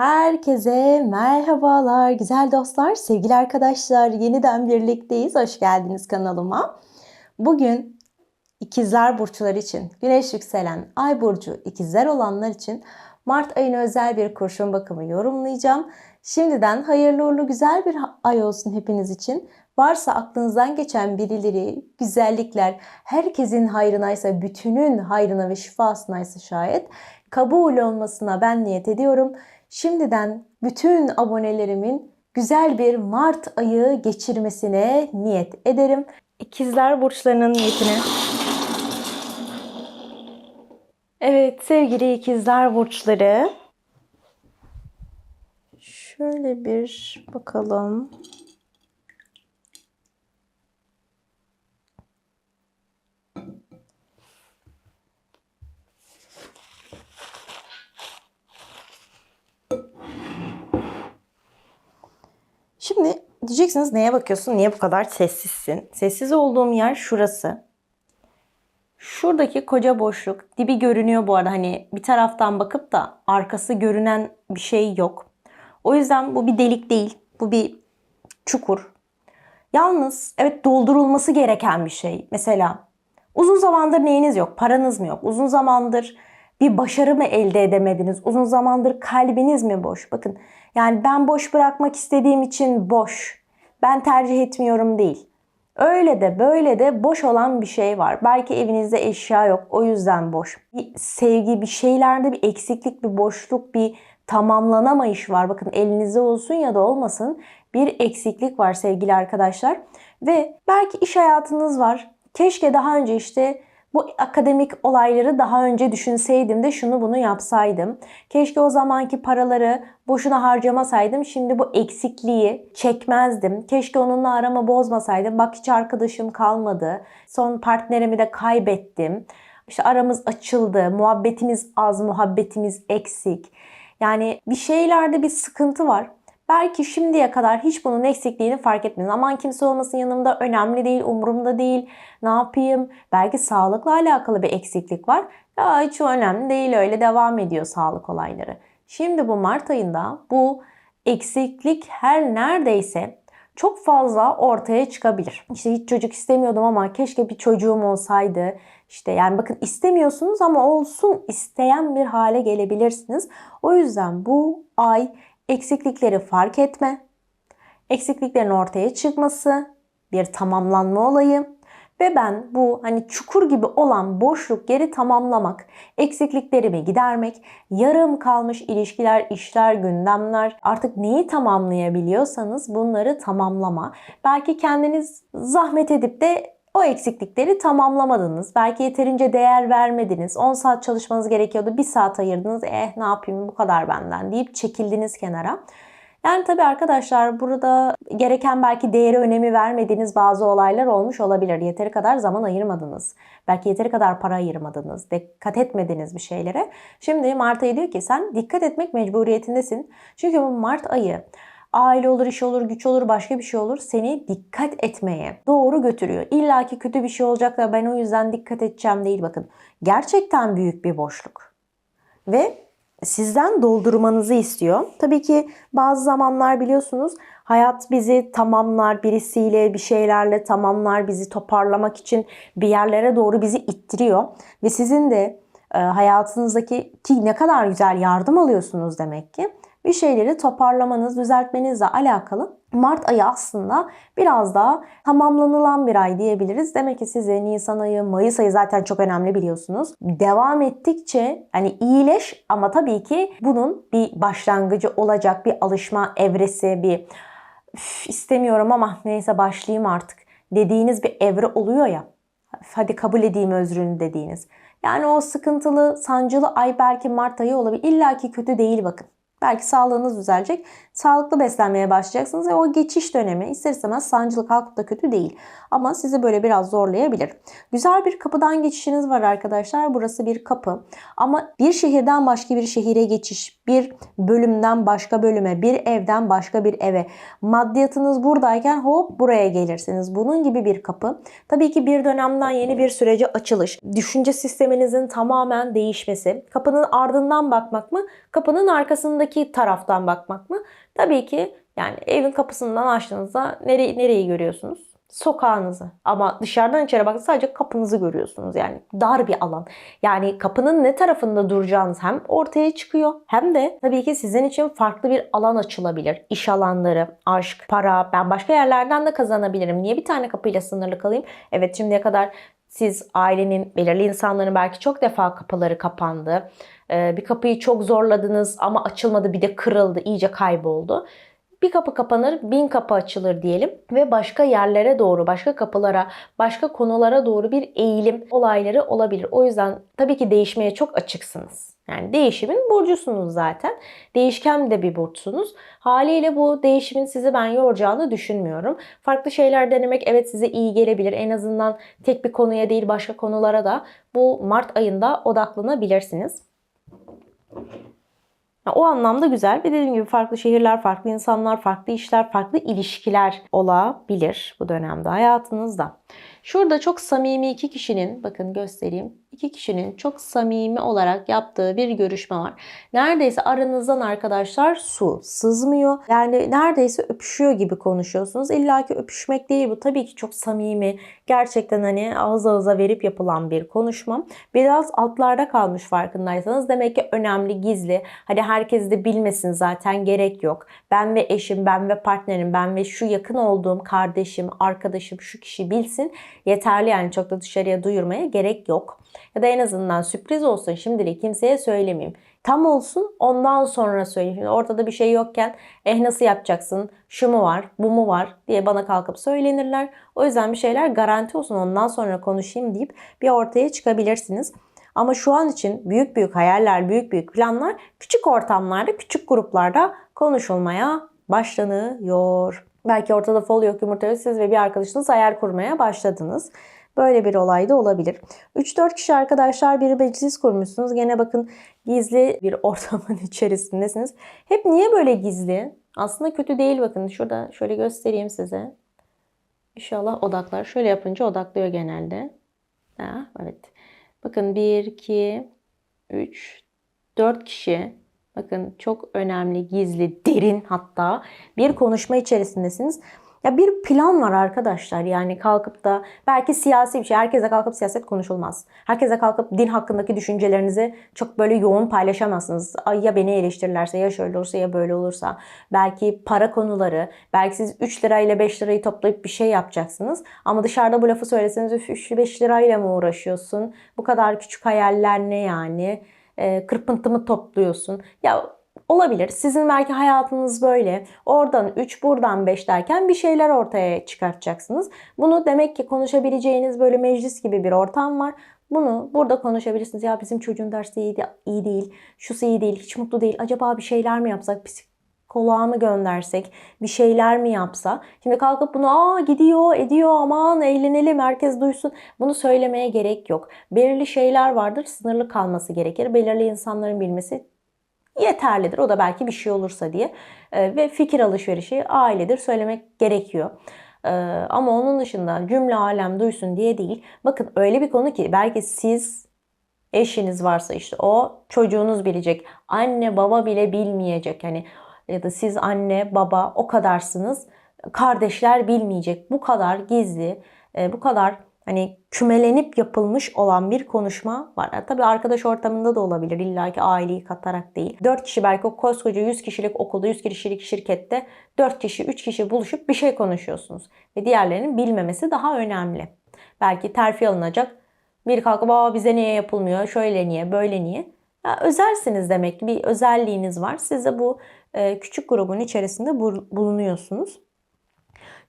Herkese merhabalar güzel dostlar, sevgili arkadaşlar. Yeniden birlikteyiz. Hoş geldiniz kanalıma. Bugün ikizler burçları için, güneş yükselen ay burcu ikizler olanlar için Mart ayına özel bir kurşun bakımı yorumlayacağım. Şimdiden hayırlı uğurlu güzel bir ay olsun hepiniz için. Varsa aklınızdan geçen birileri, güzellikler, herkesin hayrınaysa, bütünün hayrına ve şifasınaysa şayet kabul olmasına ben niyet ediyorum. Şimdiden bütün abonelerimin güzel bir Mart ayı geçirmesine niyet ederim. İkizler burçlarının niyetine. Evet sevgili ikizler burçları. Şöyle bir bakalım. Şimdi diyeceksiniz neye bakıyorsun? Niye bu kadar sessizsin? Sessiz olduğum yer şurası. Şuradaki koca boşluk. Dibi görünüyor bu arada. Hani bir taraftan bakıp da arkası görünen bir şey yok. O yüzden bu bir delik değil. Bu bir çukur. Yalnız evet doldurulması gereken bir şey. Mesela uzun zamandır neyiniz yok? Paranız mı yok? Uzun zamandır bir başarı mı elde edemediniz? Uzun zamandır kalbiniz mi boş? Bakın yani ben boş bırakmak istediğim için boş. Ben tercih etmiyorum değil. Öyle de böyle de boş olan bir şey var. Belki evinizde eşya yok. O yüzden boş. Bir sevgi, bir şeylerde bir eksiklik, bir boşluk, bir tamamlanamayış var. Bakın elinizde olsun ya da olmasın bir eksiklik var sevgili arkadaşlar. Ve belki iş hayatınız var. Keşke daha önce işte bu akademik olayları daha önce düşünseydim de şunu bunu yapsaydım. Keşke o zamanki paraları boşuna harcamasaydım. Şimdi bu eksikliği çekmezdim. Keşke onunla arama bozmasaydım. Bak hiç arkadaşım kalmadı. Son partnerimi de kaybettim. İşte aramız açıldı. Muhabbetimiz az, muhabbetimiz eksik. Yani bir şeylerde bir sıkıntı var. Belki şimdiye kadar hiç bunun eksikliğini fark etmediniz. Aman kimse olmasın yanımda önemli değil, umurumda değil. Ne yapayım? Belki sağlıkla alakalı bir eksiklik var. Ya hiç önemli değil öyle devam ediyor sağlık olayları. Şimdi bu Mart ayında bu eksiklik her neredeyse çok fazla ortaya çıkabilir. İşte hiç çocuk istemiyordum ama keşke bir çocuğum olsaydı. İşte yani bakın istemiyorsunuz ama olsun isteyen bir hale gelebilirsiniz. O yüzden bu ay eksiklikleri fark etme, eksikliklerin ortaya çıkması, bir tamamlanma olayı ve ben bu hani çukur gibi olan boşluk geri tamamlamak, eksikliklerimi gidermek, yarım kalmış ilişkiler, işler, gündemler artık neyi tamamlayabiliyorsanız bunları tamamlama. Belki kendiniz zahmet edip de o eksiklikleri tamamlamadınız. Belki yeterince değer vermediniz. 10 saat çalışmanız gerekiyordu. 1 saat ayırdınız. Eh ne yapayım bu kadar benden deyip çekildiniz kenara. Yani tabii arkadaşlar burada gereken belki değeri önemi vermediğiniz bazı olaylar olmuş olabilir. Yeteri kadar zaman ayırmadınız. Belki yeteri kadar para ayırmadınız. Dikkat etmediniz bir şeylere. Şimdi Mart ayı diyor ki sen dikkat etmek mecburiyetindesin. Çünkü bu Mart ayı aile olur, iş olur, güç olur, başka bir şey olur seni dikkat etmeye doğru götürüyor. İlla ki kötü bir şey olacak da ben o yüzden dikkat edeceğim değil bakın. Gerçekten büyük bir boşluk. Ve sizden doldurmanızı istiyor. Tabii ki bazı zamanlar biliyorsunuz hayat bizi tamamlar, birisiyle bir şeylerle tamamlar, bizi toparlamak için bir yerlere doğru bizi ittiriyor. Ve sizin de e, hayatınızdaki ki ne kadar güzel yardım alıyorsunuz demek ki bir şeyleri toparlamanız, düzeltmenizle alakalı Mart ayı aslında biraz daha tamamlanılan bir ay diyebiliriz. Demek ki size Nisan ayı, Mayıs ayı zaten çok önemli biliyorsunuz. Devam ettikçe hani iyileş ama tabii ki bunun bir başlangıcı olacak bir alışma evresi, bir istemiyorum ama neyse başlayayım artık dediğiniz bir evre oluyor ya. Hadi kabul edeyim özrünü dediğiniz. Yani o sıkıntılı, sancılı ay belki Mart ayı olabilir. İlla ki kötü değil bakın. Belki sağlığınız düzelecek. Sağlıklı beslenmeye başlayacaksınız ve o geçiş dönemi ister istemez sancılı kalkıp da kötü değil. Ama sizi böyle biraz zorlayabilir. Güzel bir kapıdan geçişiniz var arkadaşlar. Burası bir kapı. Ama bir şehirden başka bir şehire geçiş, bir bölümden başka bölüme, bir evden başka bir eve. Maddiyatınız buradayken hop buraya gelirsiniz. Bunun gibi bir kapı. Tabii ki bir dönemden yeni bir sürece açılış. Düşünce sisteminizin tamamen değişmesi. Kapının ardından bakmak mı? Kapının arkasındaki dışarıdaki taraftan bakmak mı? Tabii ki yani evin kapısından açtığınızda nereyi, nereyi görüyorsunuz? Sokağınızı. Ama dışarıdan içeri bakın sadece kapınızı görüyorsunuz. Yani dar bir alan. Yani kapının ne tarafında duracağınız hem ortaya çıkıyor hem de tabii ki sizin için farklı bir alan açılabilir. İş alanları, aşk, para. Ben başka yerlerden de kazanabilirim. Niye bir tane kapıyla sınırlı kalayım? Evet şimdiye kadar siz ailenin belirli insanların belki çok defa kapıları kapandı. Ee, Bir kapıyı çok zorladınız ama açılmadı bir de kırıldı, iyice kayboldu. Bir kapı kapanır, bin kapı açılır diyelim ve başka yerlere doğru, başka kapılara, başka konulara doğru bir eğilim olayları olabilir. O yüzden tabii ki değişmeye çok açıksınız. Yani değişimin burcusunuz zaten. Değişken de bir burçsunuz. Haliyle bu değişimin sizi ben yoracağını düşünmüyorum. Farklı şeyler denemek evet size iyi gelebilir. En azından tek bir konuya değil başka konulara da bu Mart ayında odaklanabilirsiniz. Ya O anlamda güzel. Bir dediğim gibi farklı şehirler, farklı insanlar, farklı işler, farklı ilişkiler olabilir bu dönemde hayatınızda. Şurada çok samimi iki kişinin, bakın göstereyim. iki kişinin çok samimi olarak yaptığı bir görüşme var. Neredeyse aranızdan arkadaşlar su sızmıyor. Yani neredeyse öpüşüyor gibi konuşuyorsunuz. İlla ki öpüşmek değil bu. Tabii ki çok samimi. Gerçekten hani ağız ağıza verip yapılan bir konuşma. Biraz altlarda kalmış farkındaysanız. Demek ki önemli, gizli. Hadi herkes de bilmesin zaten gerek yok. Ben ve eşim, ben ve partnerim, ben ve şu yakın olduğum kardeşim, arkadaşım, şu kişi bilsin. Yeterli yani çok da dışarıya duyurmaya gerek yok. Ya da en azından sürpriz olsun şimdilik kimseye söylemeyeyim. Tam olsun ondan sonra söyleyeyim. Şimdi ortada bir şey yokken eh nasıl yapacaksın, şu mu var, bu mu var diye bana kalkıp söylenirler. O yüzden bir şeyler garanti olsun ondan sonra konuşayım deyip bir ortaya çıkabilirsiniz. Ama şu an için büyük büyük hayaller, büyük büyük planlar küçük ortamlarda, küçük gruplarda konuşulmaya başlanıyor. Belki ortada fol yok yumurta siz ve bir arkadaşınız hayal kurmaya başladınız. Böyle bir olay da olabilir. 3-4 kişi arkadaşlar bir meclis kurmuşsunuz. Gene bakın gizli bir ortamın içerisindesiniz. Hep niye böyle gizli? Aslında kötü değil bakın. Şurada şöyle göstereyim size. İnşallah odaklar. Şöyle yapınca odaklıyor genelde. Ha, evet. Bakın 1, 2, 3, 4 kişi. Bakın çok önemli, gizli, derin hatta bir konuşma içerisindesiniz. Ya bir plan var arkadaşlar. Yani kalkıp da belki siyasi bir şey. Herkese kalkıp siyaset konuşulmaz. Herkese kalkıp din hakkındaki düşüncelerinizi çok böyle yoğun paylaşamazsınız. Ay ya beni eleştirirlerse ya şöyle olursa ya böyle olursa. Belki para konuları. Belki siz 3 lirayla 5 lirayı toplayıp bir şey yapacaksınız. Ama dışarıda bu lafı söyleseniz 3-5 lirayla mı uğraşıyorsun? Bu kadar küçük hayaller ne yani? E, kırpıntımı topluyorsun. Ya Olabilir. Sizin belki hayatınız böyle. Oradan 3, buradan 5 derken bir şeyler ortaya çıkartacaksınız. Bunu demek ki konuşabileceğiniz böyle meclis gibi bir ortam var. Bunu burada konuşabilirsiniz. Ya bizim çocuğun dersi iyi, iyi değil, şusu iyi değil, hiç mutlu değil. Acaba bir şeyler mi yapsak? Psikoloğa mı göndersek? Bir şeyler mi yapsa? Şimdi kalkıp bunu aa gidiyor, ediyor aman eğlenelim herkes duysun. Bunu söylemeye gerek yok. Belirli şeyler vardır sınırlı kalması gerekir. Belirli insanların bilmesi yeterlidir. O da belki bir şey olursa diye. E, ve fikir alışverişi ailedir söylemek gerekiyor. E, ama onun dışında cümle alem duysun diye değil. Bakın öyle bir konu ki belki siz eşiniz varsa işte o çocuğunuz bilecek. Anne baba bile bilmeyecek. Hani ya da siz anne baba o kadarsınız. Kardeşler bilmeyecek. Bu kadar gizli, e, bu kadar hani kümelenip yapılmış olan bir konuşma var. Yani tabii arkadaş ortamında da olabilir. İlla ki aileyi katarak değil. 4 kişi belki o koskoca 100 kişilik okulda, 100 kişilik şirkette 4 kişi, 3 kişi buluşup bir şey konuşuyorsunuz. Ve diğerlerinin bilmemesi daha önemli. Belki terfi alınacak. Bir kalkıp Aa, bize niye yapılmıyor, şöyle niye, böyle niye. Ya, özelsiniz demek ki bir özelliğiniz var. Siz de bu küçük grubun içerisinde bulunuyorsunuz.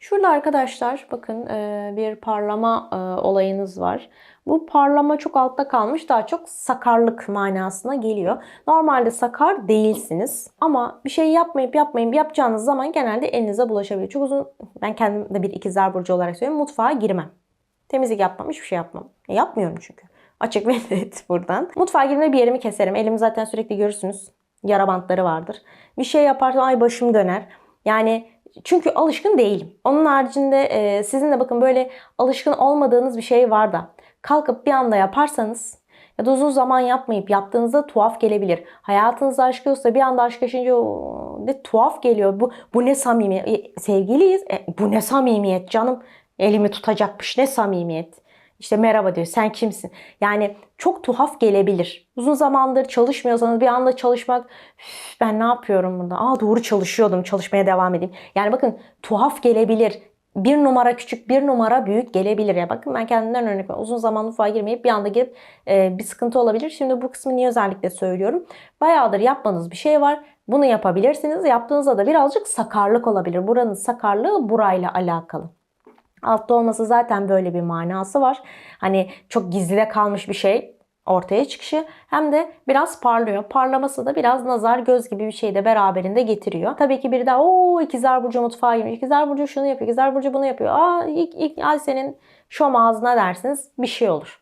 Şurada arkadaşlar bakın e, bir parlama e, olayınız var. Bu parlama çok altta kalmış daha çok sakarlık manasına geliyor. Normalde sakar değilsiniz ama bir şey yapmayıp yapmayıp yapacağınız zaman genelde elinize bulaşabilir. Çok uzun ben kendim de bir ikizler burcu olarak söylüyorum mutfağa girmem. Temizlik yapmam hiçbir şey yapmam. E, yapmıyorum çünkü. Açık ve net buradan. Mutfağa girdiğimde bir yerimi keserim. Elimi zaten sürekli görürsünüz. Yara bantları vardır. Bir şey yaparsam ay başım döner. Yani çünkü alışkın değilim. Onun haricinde e, sizin de bakın böyle alışkın olmadığınız bir şey var da kalkıp bir anda yaparsanız Ya da uzun zaman yapmayıp yaptığınızda tuhaf gelebilir. Hayatınızda aşk yoksa bir anda aşk yaşayınca "Oo, ne tuhaf geliyor. Bu, bu ne samimiyet. E, sevgiliyiz. E, bu ne samimiyet canım. Elimi tutacakmış ne samimiyet. İşte merhaba diyor sen kimsin? Yani çok tuhaf gelebilir. Uzun zamandır çalışmıyorsanız bir anda çalışmak "Üf, ben ne yapıyorum burada? Aa doğru çalışıyordum çalışmaya devam edeyim. Yani bakın tuhaf gelebilir. Bir numara küçük bir numara büyük gelebilir. Ya bakın ben kendimden örnek veriyorum. Uzun zaman mutfağa girmeyip bir anda girip e, bir sıkıntı olabilir. Şimdi bu kısmı niye özellikle söylüyorum? Bayağıdır yapmanız bir şey var. Bunu yapabilirsiniz. Yaptığınızda da birazcık sakarlık olabilir. Buranın sakarlığı burayla alakalı. Altta olması zaten böyle bir manası var. Hani çok gizlide kalmış bir şey ortaya çıkışı hem de biraz parlıyor. Parlaması da biraz nazar göz gibi bir şey de beraberinde getiriyor. Tabii ki biri daha o ikizler burcu mutfağa girmiş. İkizler burcu şunu yapıyor. İkizler burcu bunu yapıyor. Aa ilk, ilk ay senin şom ağzına dersiniz bir şey olur.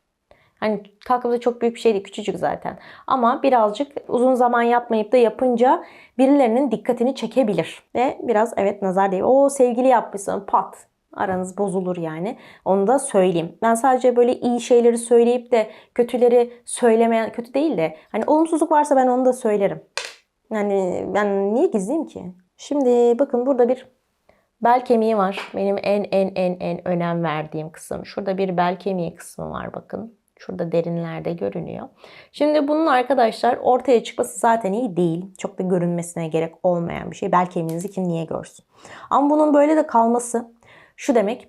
Hani kalkıp da çok büyük bir şey değil küçücük zaten. Ama birazcık uzun zaman yapmayıp da yapınca birilerinin dikkatini çekebilir. Ve biraz evet nazar değil. O sevgili yapmışsın pat aranız bozulur yani. Onu da söyleyeyim. Ben sadece böyle iyi şeyleri söyleyip de kötüleri söylemeyen, kötü değil de hani olumsuzluk varsa ben onu da söylerim. Yani ben niye gizleyeyim ki? Şimdi bakın burada bir bel kemiği var. Benim en en en en önem verdiğim kısım. Şurada bir bel kemiği kısmı var bakın. Şurada derinlerde görünüyor. Şimdi bunun arkadaşlar ortaya çıkması zaten iyi değil. Çok da görünmesine gerek olmayan bir şey. Bel kemiğinizi kim niye görsün? Ama bunun böyle de kalması şu demek.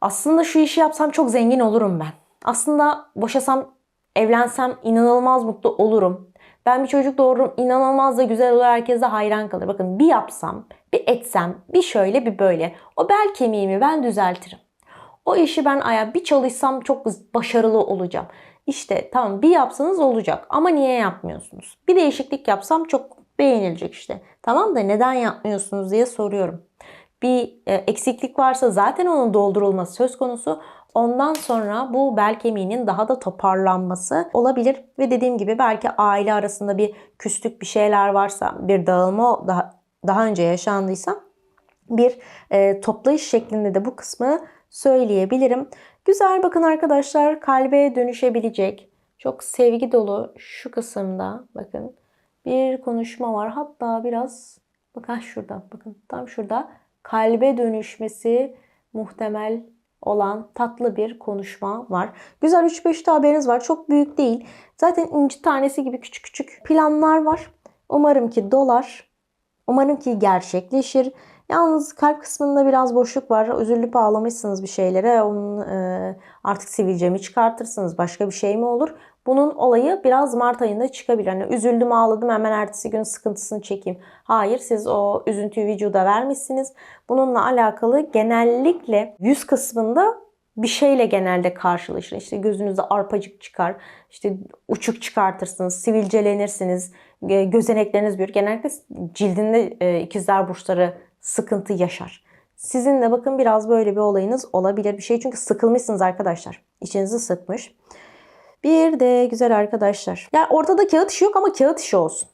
Aslında şu işi yapsam çok zengin olurum ben. Aslında boşasam, evlensem inanılmaz mutlu olurum. Ben bir çocuk doğururum, inanılmaz da güzel olur, herkes de hayran kalır. Bakın bir yapsam, bir etsem, bir şöyle bir böyle. O bel kemiğimi ben düzeltirim. O işi ben aya bir çalışsam çok başarılı olacağım. İşte tamam bir yapsanız olacak ama niye yapmıyorsunuz? Bir değişiklik yapsam çok beğenilecek işte. Tamam da neden yapmıyorsunuz diye soruyorum bir e, eksiklik varsa zaten onun doldurulması söz konusu. Ondan sonra bu bel kemiğinin daha da toparlanması olabilir. Ve dediğim gibi belki aile arasında bir küslük bir şeyler varsa, bir dağılma daha, daha önce yaşandıysa bir e, toplayış şeklinde de bu kısmı söyleyebilirim. Güzel bakın arkadaşlar kalbe dönüşebilecek çok sevgi dolu şu kısımda bakın bir konuşma var. Hatta biraz bakın şurada bakın tam şurada kalbe dönüşmesi muhtemel olan tatlı bir konuşma var. Güzel 3-5 haberiniz var. Çok büyük değil. Zaten inci tanesi gibi küçük küçük planlar var. Umarım ki dolar. Umarım ki gerçekleşir. Yalnız kalp kısmında biraz boşluk var. Üzülüp ağlamışsınız bir şeylere. Onun e, artık sivilcemi çıkartırsınız. Başka bir şey mi olur? Bunun olayı biraz Mart ayında çıkabilir. Hani üzüldüm ağladım hemen ertesi gün sıkıntısını çekeyim. Hayır siz o üzüntüyü vücuda vermişsiniz. Bununla alakalı genellikle yüz kısmında bir şeyle genelde karşılaşır. İşte gözünüzde arpacık çıkar, işte uçuk çıkartırsınız, sivilcelenirsiniz, gözenekleriniz büyür. Genellikle cildinde e, ikizler burçları sıkıntı yaşar. Sizin de bakın biraz böyle bir olayınız olabilir bir şey. Çünkü sıkılmışsınız arkadaşlar. İçinizi sıkmış. Bir de güzel arkadaşlar. Ya ortada kağıt işi yok ama kağıt işi olsun.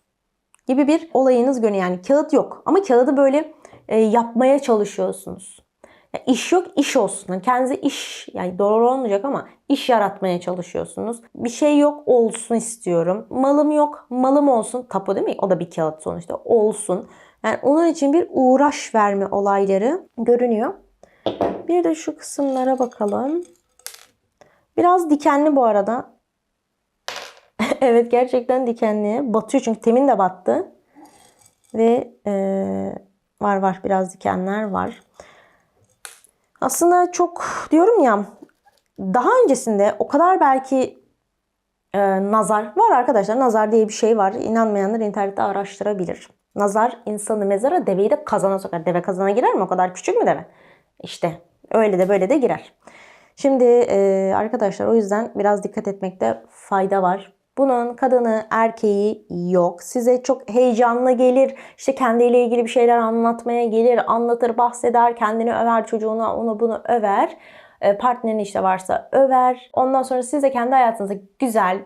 Gibi bir olayınız görünüyor. Yani kağıt yok ama kağıdı böyle e, yapmaya çalışıyorsunuz. Ya iş yok, iş olsun. Yani kendinize iş, yani doğru olmayacak ama iş yaratmaya çalışıyorsunuz. Bir şey yok, olsun istiyorum. Malım yok, malım olsun. Tapu değil mi? O da bir kağıt sonuçta. Olsun. Yani onun için bir uğraş verme olayları görünüyor. Bir de şu kısımlara bakalım. Biraz dikenli bu arada. evet gerçekten dikenli. Batıyor çünkü temin de battı. Ve e, var var biraz dikenler var. Aslında çok diyorum ya daha öncesinde o kadar belki e, nazar var arkadaşlar. Nazar diye bir şey var. İnanmayanlar internette araştırabilir. Nazar insanı mezara deveyi de kazana sokar. Deve kazana girer mi? O kadar küçük mü deve? İşte öyle de böyle de girer. Şimdi e, arkadaşlar o yüzden biraz dikkat etmekte fayda var. Bunun kadını, erkeği yok. Size çok heyecanlı gelir. İşte kendiyle ilgili bir şeyler anlatmaya gelir. Anlatır, bahseder, kendini över, çocuğuna onu bunu över. E, partnerin işte varsa över. Ondan sonra siz de kendi hayatınızda güzel,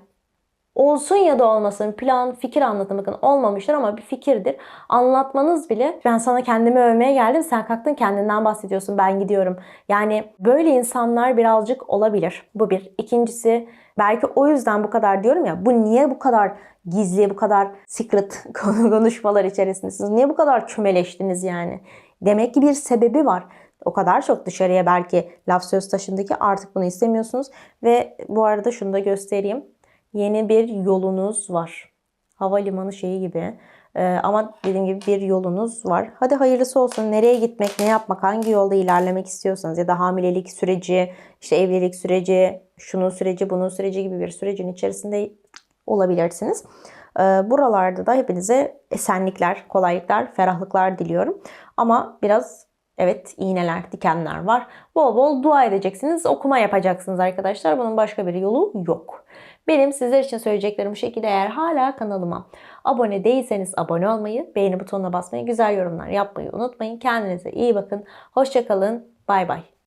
olsun ya da olmasın plan, fikir anlatın bakın olmamıştır ama bir fikirdir. Anlatmanız bile ben sana kendimi övmeye geldim sen kalktın kendinden bahsediyorsun ben gidiyorum. Yani böyle insanlar birazcık olabilir. Bu bir. İkincisi Belki o yüzden bu kadar diyorum ya. Bu niye bu kadar gizli, bu kadar secret konuşmalar içerisindesiniz? Niye bu kadar kümeleştiniz yani? Demek ki bir sebebi var. O kadar çok dışarıya belki laf söz taşındı ki artık bunu istemiyorsunuz. Ve bu arada şunu da göstereyim. Yeni bir yolunuz var. Havalimanı şeyi gibi. Ee, ama dediğim gibi bir yolunuz var. Hadi hayırlısı olsun. Nereye gitmek, ne yapmak, hangi yolda ilerlemek istiyorsanız ya da hamilelik süreci, işte evlilik süreci, şunun süreci, bunun süreci gibi bir sürecin içerisinde olabilirsiniz. Ee, buralarda da hepinize esenlikler, kolaylıklar, ferahlıklar diliyorum. Ama biraz evet iğneler, dikenler var. Bol bol dua edeceksiniz, okuma yapacaksınız arkadaşlar. Bunun başka bir yolu yok. Benim sizler için söyleyeceklerim bu şekilde eğer hala kanalıma abone değilseniz abone olmayı, beğeni butonuna basmayı, güzel yorumlar yapmayı unutmayın. Kendinize iyi bakın. Hoşçakalın. Bay bay.